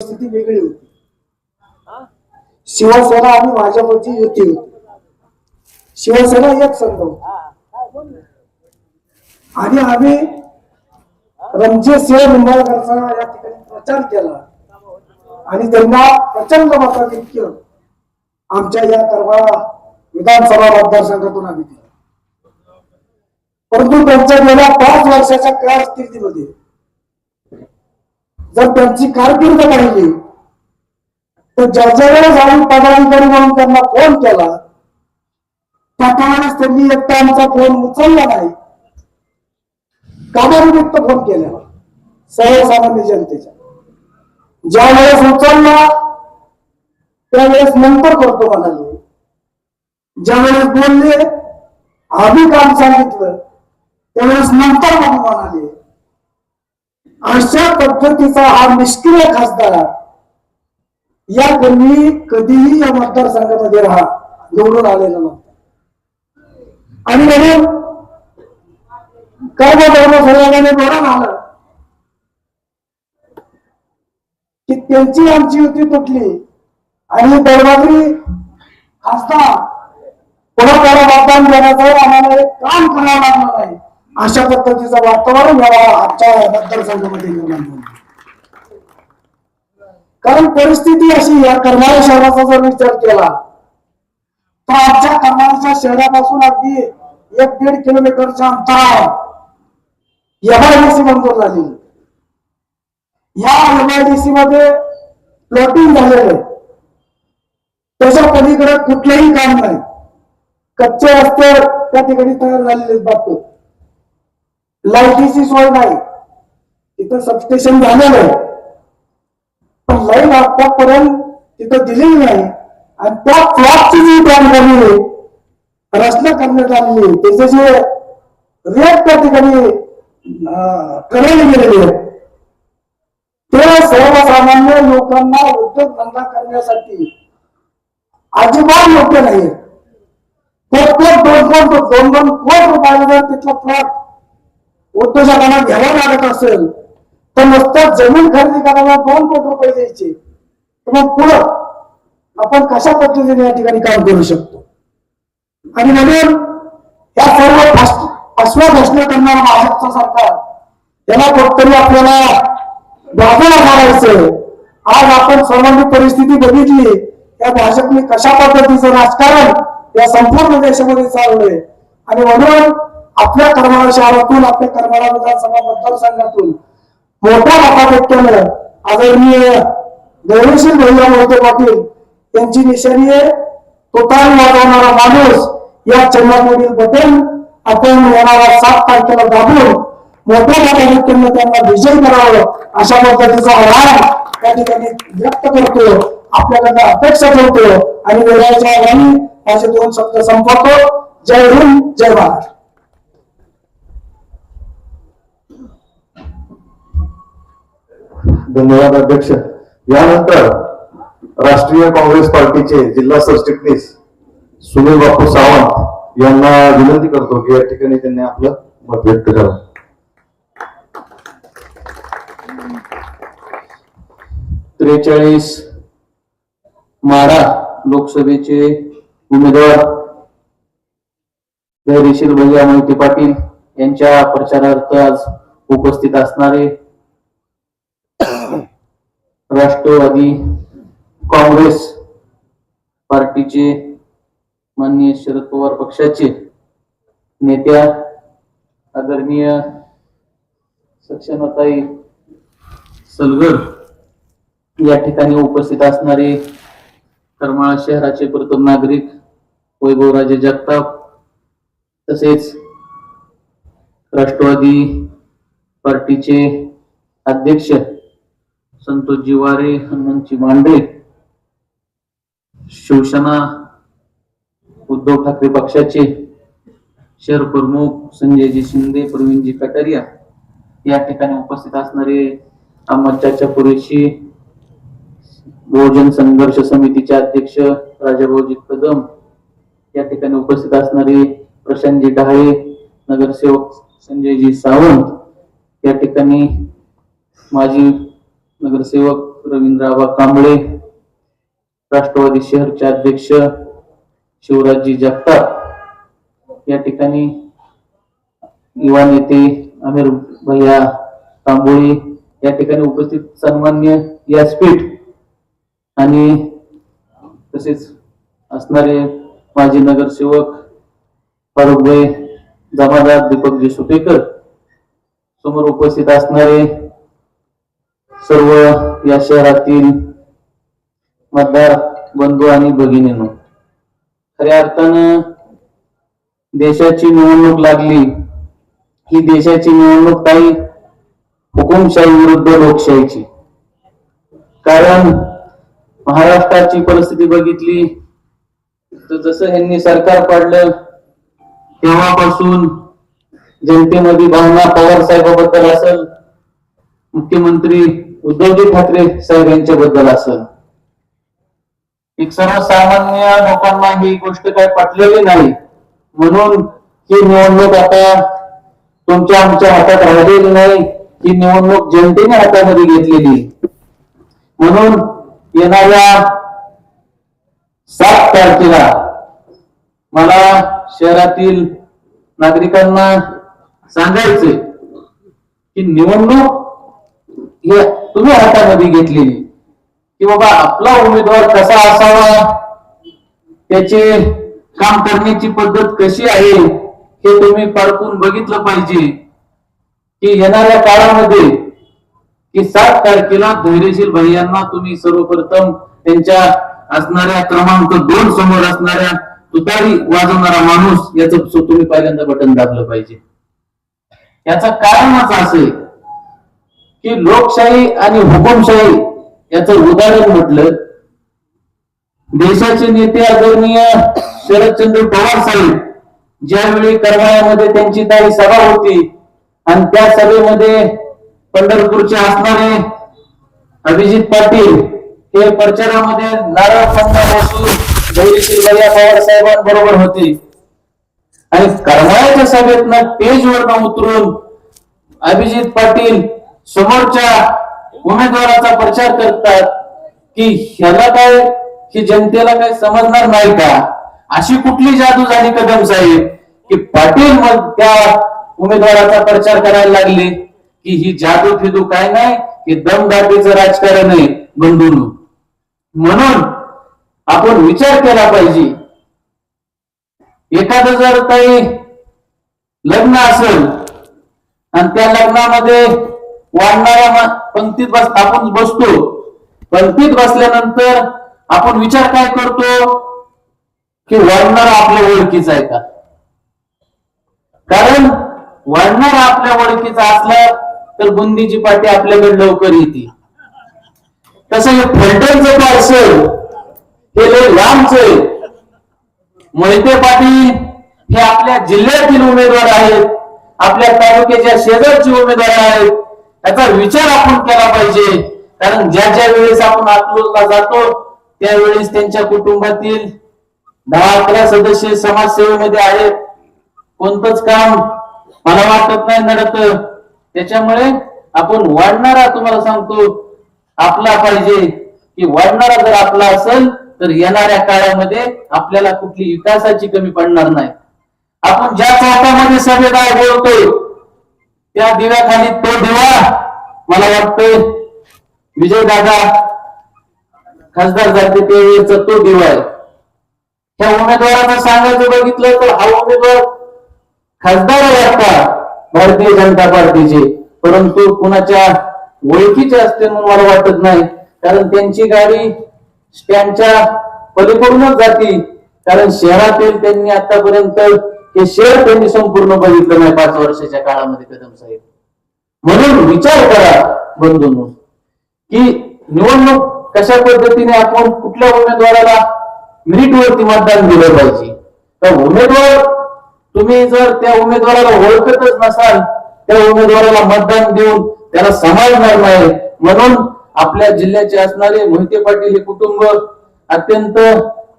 परिस्थिती वेगळी होती. शिवसेना आणि भाजपची युती होती. शिवसेना एक संघ होती. आणि आम्ही रणजित सिंह निंबाळकरचा या ठिकाणी प्रचार केला. आणि त्यांना प्रचंड मताधिक्य आमच्या या करमाळा विधानसभा मतदारसंघातून आम्ही दिलं. परंतु त्यांच्या गेल्या पाच वर्षाच्या कारकिर्दीमध्ये जर त्यांची कारकीर्द पाहिली तर ज्या ज्या वेळेस आम्ही पदाधिकारी म्हणून त्यांना फोन केला त्या त्यांनी एकटा आमचा फोन उचलला नाही. कामानिमित्त फोन केला. सर्वसामान्य जनतेच्या. ज्या वेळेस उचलला त्यावेळेस नंतर करतो म्हणाले. ज्या वेळेस बोलले आम्ही काम सांगितलं त्यावेळेस नंतर म्हणून म्हणाले. अशा पद्धतीचा हा निष्क्रिय खासदार या पूर्वी कधीही या मतदारसंघामध्ये राहा निवडून आलेला नव्हता. आणि म्हणून कर्म धर्म संयोगाने बरं आलं की त्यांची आमची युती तुटली आणि दरबाजी खासदार पुन्हा त्याला मतदान देण्याचं आम्हाला एक काम करावं लागणार नाही अशा पद्धतीचं वातावरण या आजच्या मतदारसंघामध्ये निर्माण झालं कारण परिस्थिती अशी या करमाळा शहराचा जर विचार केला तर आमच्या करमाळ्याच्या शहरापासून अगदी एक दीड किलोमीटरच्या अंतरावर एमआयडीसी मंजूर झालेली या एमआयडीसी मध्ये प्लॉटिंग झालेलं आहे. त्याच्या पलीकडे कुठलंही काम नाही. कच्चे रस्ते त्या ठिकाणी तयार झालेले बाबतीत बापू लाईटीची सोय नाही तिथं सबस्टेशन झालेलं आहे पण लाईन आतापर्यंत तिथं दिलेली नाही आणि त्या प्लॉटची जी बांधकामी रचना करण्यात आहे, त्याचे जे रेट त्या ठिकाणी अं, गेलेले ते सर्वसामान्य लोकांना उद्योगधंदा करण्यासाठी अजिबात योग्य नाही प्रत्येक दोन दोन दोन दोन कोट रुपयाला जर तिथला प्लॉट उद्योजकांना घ्यावा लागत असेल तर नुसतं जमीन खरेदी करायला दोन कोटी रुपये द्यायचे. तर मग पुढं आपण कशा पद्धतीने या ठिकाणी काम करू शकतो? आणि म्हणून या सर्व फसव्या घोषणा करणारा भाजपचं सरकार याला कुठतरी आपल्याला बाजूला मारायचं आज आपण सर्वांनी परिस्थिती बघितली या भाजपने कशा पद्धतीचं राजकारण या संपूर्ण देशामध्ये चाललंय. आणि म्हणून आपल्या करमाळा शहरातून आपल्या करमाळा विधानसभा मतदारसंघातून मोठ्या मताधिक्यानं आदरणीय गौरवशील भैया मोहिते पाटील यांची निशाणी आहे. वाजवणारा माणूस या चिन्हापुढील बटन आपण येणारा सात तारखेला दाबून मोठ्या मताधिक्यानं त्यांना विजय करावं अशा पद्धतीचा आव्हान त्या ठिकाणी व्यक्त करतो. आपल्याकडनं अपेक्षा ठेवतो. आणि वेळाच्या आव्हानी माझे दोन शब्द संपवतो. जय हिंद जय महाराष्ट्र धन्यवाद अध्यक्ष. यानंतर राष्ट्रीय काँग्रेस पार्टीचे जिल्हा सरचिटणीस सुनील बापू सावंत यांना विनंती करतो की या ठिकाणी त्यांनी आपलं मत व्यक्त करावं. त्रेचाळीस माडा लोकसभेचे उमेदवार धैर्यशील भैया मोहिते पाटील यांच्या प्रचारार्थ आज उपस्थित असणारे राष्ट्रवादी काँग्रेस पार्टीचे माननीय शरद पवार पक्षाचे नेत्या आदरणीय सक्षमताई सलगर या ठिकाणी उपस्थित असणारे करमाळा शहराचे प्रथम नागरिक वैभवराजे जगताप तसेच राष्ट्रवादी पार्टीचे अध्यक्ष संतोष जिवारे हनुमंतजी मांडे शिवसेना उद्धव ठाकरे पक्षाचे शहर प्रमुख संजयजी शिंदे प्रवीणजी कटारिया या ठिकाणी उपस्थित असणारे अहमद पुरेशी बहुजन संघर्ष समितीचे अध्यक्ष राजाभाऊजी कदम या ठिकाणी उपस्थित असणारे प्रशांतजी डहाळे नगरसेवक संजयजी सावंत या ठिकाणी माजी नगरसेवक रवींद्रआबा कांबळे राष्ट्रवादी शहरचे अध्यक्ष शिवराजजी जगताप या ठिकाणी युवा नेते आमिर भैया तांबोळी या ठिकाणी उपस्थित सन्मान्य व्यासपीठ आणि तसेच असणारे माजी नगरसेवक फारुखभाई जमादार दीपकजी सुपेकर समोर उपस्थित असणारे सर्व या शहरातील मतदार बंधू आणि भगिनीनो खऱ्या अर्थानं देशाची निवडणूक लागली. ही देशाची निवडणूक काही हुकुमशाही विरुद्ध लोकशाहीची. कारण महाराष्ट्राची परिस्थिती बघितली तर जसं ह्यांनी सरकार पाडलं तेव्हापासून जनतेमध्ये भावना पवार साहेबाबद्दल असेल मुख्यमंत्री उद्धवजी ठाकरे साहेब यांच्याबद्दल असं. एक सर्वसामान्य लोकांना ही गोष्ट काय पटलेली नाही. म्हणून ही निवडणूक आता तुमच्या आमच्या हातात राहिलेली नाही. ही निवडणूक जनतेने हातामध्ये घेतलेली. म्हणून येणाऱ्या सात तारखेला मला शहरातील नागरिकांना सांगायचे की निवडणूक हे तुम्ही हातामध्ये घेतलेली. की बाबा आपला उमेदवार कसा असावा? त्याचे काम करण्याची पद्धत कशी आहे? हे तुम्ही पारखून बघितलं पाहिजे. की येणाऱ्या काळामध्ये की सात तारखेला धैर्यशील भैयांना तुम्ही सर्वप्रथम त्यांच्या असणाऱ्या क्रमांक दोन समोर असणाऱ्या तुतारी वाजवणारा माणूस याचं तुम्ही पहिल्यांदा बटन दाबलं पाहिजे. याचं कारणच असं आहे की लोकशाही आणि हुकुमशाही याचं उदाहरण म्हटलं देशाचे नेते आदरणीय शरदचंद्र पवार साहेब ज्यावेळी करमाळ्यामध्ये त्यांची काही सभा होती आणि त्या सभेमध्ये पंढरपूरचे असणारे अभिजित पाटील हे प्रचारामध्ये नारळ पंना बसून धैर्यशील भैया पवार साहेबांबरोबर होते. आणि करमाळ्याच्या सभेतनं स्टेजवरनं उतरून अभिजित पाटील समोरच्या उमेदवाराचा प्रचार करतात की ह्याला काय की जनतेला काय समजणार नाही का? अशी कुठली जादू झाली कदम साहेब? की पाटील मग त्या उमेदवाराचा प्रचार करायला लागले की ही जादू फिदू काय नाही हे दमदाटीचं राजकारण आहे बंधून म्हणून आपण विचार केला पाहिजे. एखादं जर काही लग्न असेल आणि त्या लग्नामध्ये वाढणाऱ्या पंक्तीत बस आपण बसतो. पंक्तीत बसल्यानंतर आपण विचार काय करतो? की वाढणारा आपल्या ओळखीचा आहे का? कारण वाढणारा आपल्या ओळखीचा असला तर बुंदीची पाठी आपल्याकडे लवकर येते. तसं हे फलटणचं पार्सल हे लय लांबच आहे. मोहिते पाटील हे आपल्या जिल्ह्यातील उमेदवार आहेत. आपल्या तालुक्याच्या शेजारचे उमेदवार आहेत. याचा विचार आपण केला पाहिजे. कारण ज्या ज्या वेळेस आपण अकलूजला जातो त्यावेळेस त्यांच्या कुटुंबातील दहा अकरा सदस्य समाजसेवेमध्ये आहेत. कोणतंच काम मला वाटत नाही नडत. त्याच्यामुळे आपण वाढणारा तुम्हाला सांगतो आपला पाहिजे. की वाढणारा जर आपला असेल तर येणाऱ्या काळामध्ये आपल्याला कुठली विकासाची कमी पडणार नाही. आपण ज्या चौकामध्ये सभेदार बोलतोय त्या दिव्याखाली तो दिवा मला वाटतंय विजय दादा खासदार झाले त्यावेळेचा तो दिवा आहे. त्या उमेदवारांना सांगायचं बघितलं तर हा उमेदवार खासदार आहे आता भारतीय जनता पार्टीचे. परंतु कुणाच्या ओळखीचे असते म्हणून मला वाटत नाही. कारण त्यांची गाडी स्टँडच्या पलीकडूनच जाती. कारण शहरातील त्यांनी आतापर्यंत हे शहर त्यांनी संपूर्ण बघितलं नाही पाच वर्षाच्या काळामध्ये कदम साहेब. म्हणून विचार करा बंधूंनो की निवडणूक कशा पद्धतीने आपण कुठल्या उमेदवाराला मेरिट वरती मतदान दिलं पाहिजे? तर उमेदवार तुम्ही जर त्या उमेदवाराला ओळखतच नसाल त्या उमेदवाराला मतदान देऊन त्याला समजणार नाही म्हणून आपल्या जिल्ह्याचे असणारे मोहिते पाटील हे कुटुंब अत्यंत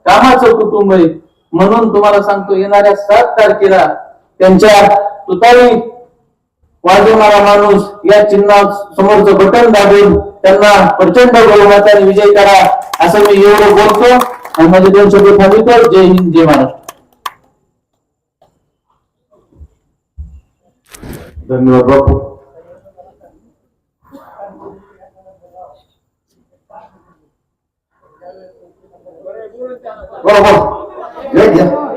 कामाचं कुटुंब आहे. म्हणून तुम्हाला सांगतो येणाऱ्या सात तारखेला त्यांच्या तुतारी वाजवणारा माणूस या चिन्हा समोरचं बटन दाबून त्यांना प्रचंड बहुमताने विजय करा असं मी एवढं बोलतो. आणि माझे दोन शब्द थांबितो जय हिंद जय महाराष्ट्र. धन्यवाद बापू. बोला Vaya.